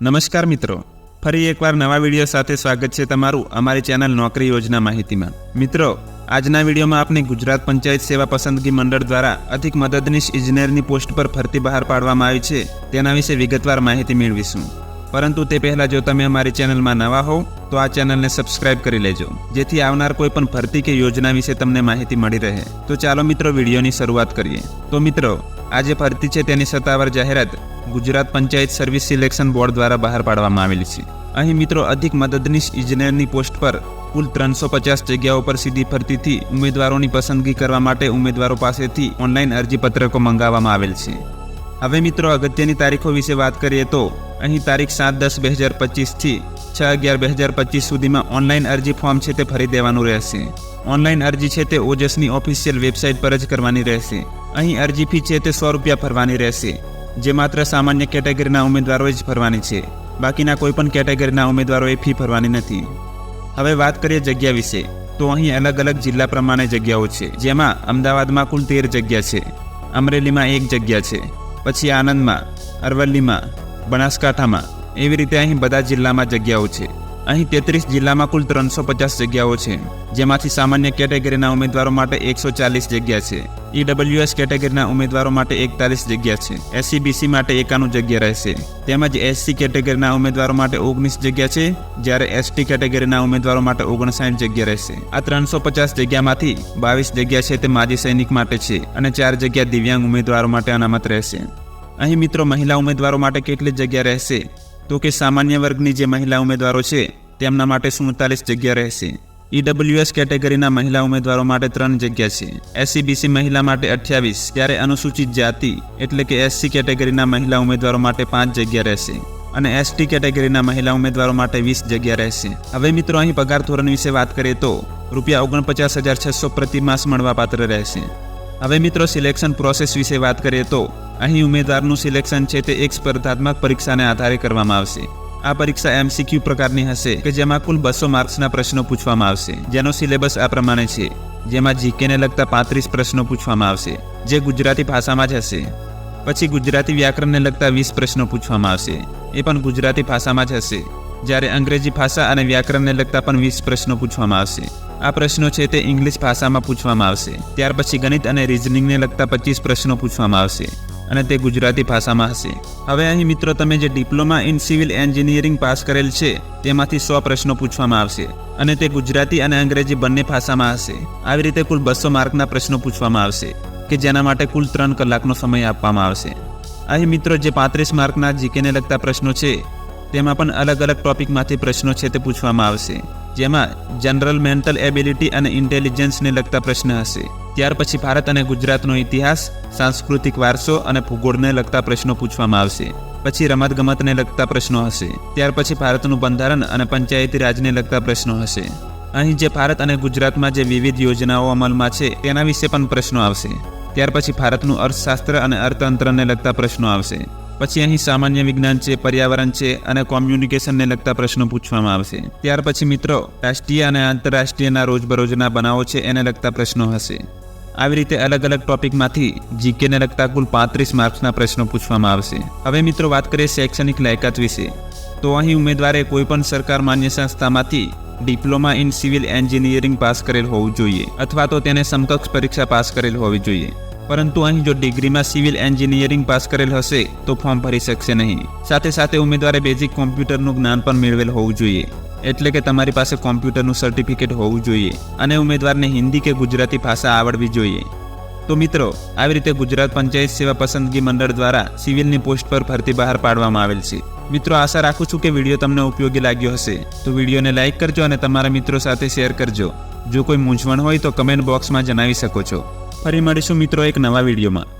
નમસ્કાર મિત્રો. ફરી એકવાર નવા વીડિયો સાથે સ્વાગત છે તમારું અમારી ચેનલ નોકરી યોજના માહિતીમાં. મિત્રો, આજના વિડીયોમાં આપણે ગુજરાત પંચાયત સેવા પસંદગી મંડળ દ્વારા અધિક મદદનીશ ઇજનેરની પોસ્ટ પર ફરતી બહાર પાડવામાં આવી છે. તેના વિશે વિગતવાર માહિતી મેળવીશું. પરંતુ તે પહેલાં જો તમે અમારી ચેનલમાં નવા હોવ, તો આ ચેનલને સબસ્ક્રાઇબ કરી લેજો. જેથી આવનાર કોઈ પણ ભરતી કે યોજના વિશે તમને માહિતી મળી રહે. તો ચાલો મિત્રો વિડીયોની શરૂઆત કરીએ. તો મિત્રો આ જે ભરતી છે તેની સત્તાવાર જાહેરાત Gujarat panchayat service selection board દ્વારા બહાર પાડવામાં આવેલી છે. અહીં મિત્રો અધિક મદદનીશ ઇજનેરની પોસ્ટ પર કુલ ત્રણસો પચાસ જગ્યાઓ પર સીધી ભરતીથી ઉમેદવારોની પસંદગી કરવા માટે ઉમેદવારો પાસેથી ઓનલાઈન અરજીપત્રકો મંગાવવામાં આવેલ છે. હવે મિત્રો, અગત્યની તારીખો વિશે વાત કરીએ તો, અહીં તારીખ સાત દસ બે હજાર પચીસથી છ અગિયાર બે હજાર પચીસ સુધીમાં ઓનલાઈન અરજી ફોર્મ છે તે ભરી દેવાનું રહેશે. ઓનલાઈન અરજી છે તે ઓજસની ઓફિશિયલ વેબસાઇટ પર જ કરવાની રહેશે. અહીં અરજી ફી છે તે સો રૂપિયા ભરવાની રહેશે, જે માત્ર સામાન્ય કેટેગરીના ઉમેદવારોએ જ ભરવાની છે. બાકીના કોઈપણ કેટેગરીના ઉમેદવારોએ ફી ભરવાની નથી. હવે વાત કરીએ જગ્યા વિશે, તો અહીં અલગ અલગ જિલ્લા પ્રમાણે જગ્યાઓ છે, જેમાં અમદાવાદમાં કુલ તેર જગ્યા છે. અમરેલીમાં એક જગ્યા છે. પછી આણંદમાં અરવલ્લીમાં બનાસકાંઠામાં એવી રીતે અહીં બધા જિલ્લામાં જગ્યાઓ છે. અહીં તેત્રીસ જિલ્લામાં કુલ ત્રણસો પચાસ જગ્યાઓ છે. જેમાંથી સામાન્ય કેટેગરીના ઉમેદવારો માટે એકસો ચાલીસ જગ્યા છે. ઈડબ્લ્યુએસ કેટેગરીના ઉમેદવારો માટે એકતાલીસ જગ્યા છે. એસસી બીસી માટે એકાણું જગ્યા રહેશે. તેમજ એસસી કેટેગરીના ઉમેદવારો માટે ઓગણીસ જગ્યા છે, જ્યારે એસટી કેટેગરીના ઉમેદવારો માટે ઓગણસાઠ જગ્યા રહેશે. આ ત્રણસો પચાસ જગ્યામાંથી બાવીસ જગ્યા છે તે માજી સૈનિક માટે છે અને ચાર જગ્યા દિવ્યાંગ ઉમેદવારો માટે અનામત રહેશે. અહીં મિત્રો મહિલા ઉમેદવારો માટે કેટલી જગ્યા રહેશે? તો કે સામાન્ય વર્ગની જે મહિલા ઉમેદવારો છે, તેમના માટે સુડતાલીસ જગ્યા રહેશે. ઈડબ્લ્યુએસ કેટેગરીના મહિલા ઉમેદવારો માટે ત્રણ જગ્યા છે. એસસીબીસી મહિલા માટે અઠ્યાવીસ ત્યારે અનુસૂચિત જાતિ, એટલે કે એસસી કેટેગરીના મહિલા ઉમેદવારો માટે પાંચ જગ્યા રહેશે અને એસટી કેટેગરીના મહિલા ઉમેદવારો માટે વીસ જગ્યા રહેશે. હવે મિત્રો, અહીં પગાર ધોરણ વિશે વાત કરીએ તો રૂપિયા ઓગણપચાસ હજાર છસો પ્રતિ માસ મળવાપાત્ર રહેશે. હવે મિત્રો, સિલેક્શન પ્રોસેસ વિશે વાત કરીએ તો અહીં ઉમેદવારનું સિલેક્શન છે તે એક સ્પર્ધાત્મક પરીક્ષાને આધારે કરવામાં આવશે. આ પરીક્ષા એમસીક્યુ પ્રકારની હશે કે જેમાં કુલ બસો માર્ક્સના પ્રશ્નો પૂછવામાં આવશે. જેનો સિલેબસ આ પ્રમાણે છે. જેમાં જીકેને લગતા પાંત્રીસ પ્રશ્નો પૂછવામાં આવશે. જે ગુજરાતી ભાષામાં જ હશે. પછી ગુજરાતી વ્યાકરણને લગતા વીસ પ્રશ્નો પૂછવામાં આવશે. એ પણ ગુજરાતી ભાષામાં જ હશે. જ્યારે અંગ્રેજી ભાષા અને વ્યાકરણને લગતા પણ વીસ પ્રશ્નો પૂછવામાં આવશે. આ પ્રશ્નો છે તે ઇંગ્લિશ ભાષામાં પૂછવામાં આવશે. ત્યાર પછી ગણિત અને રિઝનિંગને લગતા પચીસ પ્રશ્નો પૂછવામાં આવશે. અને તે ગુજરાતી ભાષામાં હશે. હવે અહીં મિત્રો, તમે જે diploma in civil engineering pass કરેલ છે, તેમાંથી સો પ્રશ્નો પૂછવામાં આવશે. અને તે ગુજરાતી અને અંગ્રેજી બંને ભાષામાં હશે. આવી રીતે કુલ બસો માર્કના પ્રશ્નો પૂછવામાં આવશે, કે જેના માટે કુલ ત્રણ કલાકનો સમય આપવામાં આવશે. અહીં મિત્રો, જે પાંત્રીસ માર્કના જીકેને લગતા પ્રશ્નો છે, તેમાં પણ અલગ અલગ ટોપિકમાંથી પ્રશ્નો છે તે પૂછવામાં આવશે. જેમાં જનરલ મેન્ટલ એબિલિટી અને ઇન્ટેલિજન્સને લગતા પ્રશ્ન હશે. ત્યાર પછી ભારત અને ગુજરાતનો ઇતિહાસ, સાંસ્કૃતિક વારસો અને ભૂગોળને લગતા પ્રશ્નો પૂછવામાં આવશે. પછી રમતગમતને લગતા પ્રશ્નો હશે. ત્યાર પછી ભારતનું બંધારણ અને પંચાયતી રાજને લગતા પ્રશ્નો હશે. અહીં જે ભારત અને ગુજરાતમાં જે વિવિધ યોજનાઓ અમલમાં છે, તેના વિશે પણ પ્રશ્નો આવશે. ત્યાર પછી ભારતનું અર્થશાસ્ત્ર અને અર્થતંત્રને લગતા પ્રશ્નો આવશે. પછી અહીં સામાન્ય વિજ્ઞાન છે, પર્યાવરણ છે અને કોમ્યુનિકેશનને લગતા પ્રશ્નો પૂછવામાં આવશે. ત્યાર પછી મિત્રો, રાષ્ટ્રીય અને આંતરરાષ્ટ્રીયના રોજબરોજના બનાવો છે, એને લગતા પ્રશ્નો હશે. આવી રીતે અલગ અલગ ટોપિકમાંથી જીકેને લગતા કુલ પાંત્રીસ માર્ક્સના પ્રશ્નો પૂછવામાં આવશે. હવે મિત્રો વાત કરીએ શૈક્ષણિક લાયકાત વિશે. તો અહીં ઉમેદવારે કોઈપણ સરકાર માન્ય સંસ્થામાંથી diploma in civil engineering pass કરેલ હોવું જોઈએ અથવા તો તેને સમકક્ષ પરીક્ષા પાસ કરેલ હોવી જોઈએ. પરંતુ અહીં જો ડિગ્રીમાં સિવિલ એન્જિનિયરિંગ પાસ કરેલ હશે, તો ફોર્મ ભરી શકશે નહીં. સાથે સાથે ઉમેદવારે બેઝિક કોમ્પ્યુટરનું જ્ઞાન પણ મેળવેલ હોવું જોઈએ. એટલે કે તમારી પાસે કોમ્પ્યુટરનું સર્ટિફિકેટ હોવું જોઈએ અને ઉમેદવારને હિન્દી કે ગુજરાતી ભાષા આવડવી જોઈએ. તો મિત્રો, આવી રીતે ગુજરાત પંચાયત સેવા પસંદગી મંડળ દ્વારા સિવિલની પોસ્ટ પર ભરતી બહાર પાડવામાં આવેલ છે. મિત્રો, આશા રાખું છું કે વીડિયો તમને ઉપયોગી લાગ્યો હશે. તો વિડીયોને લાઇક કરજો અને તમારા મિત્રો સાથે શેર કરજો. જો કોઈ મૂંઝવણ હોય તો કમેન્ટ બોક્સમાં જણાવી શકો છો. ફરી મળીશું મિત્રો એક નવા વિડીયોમાં.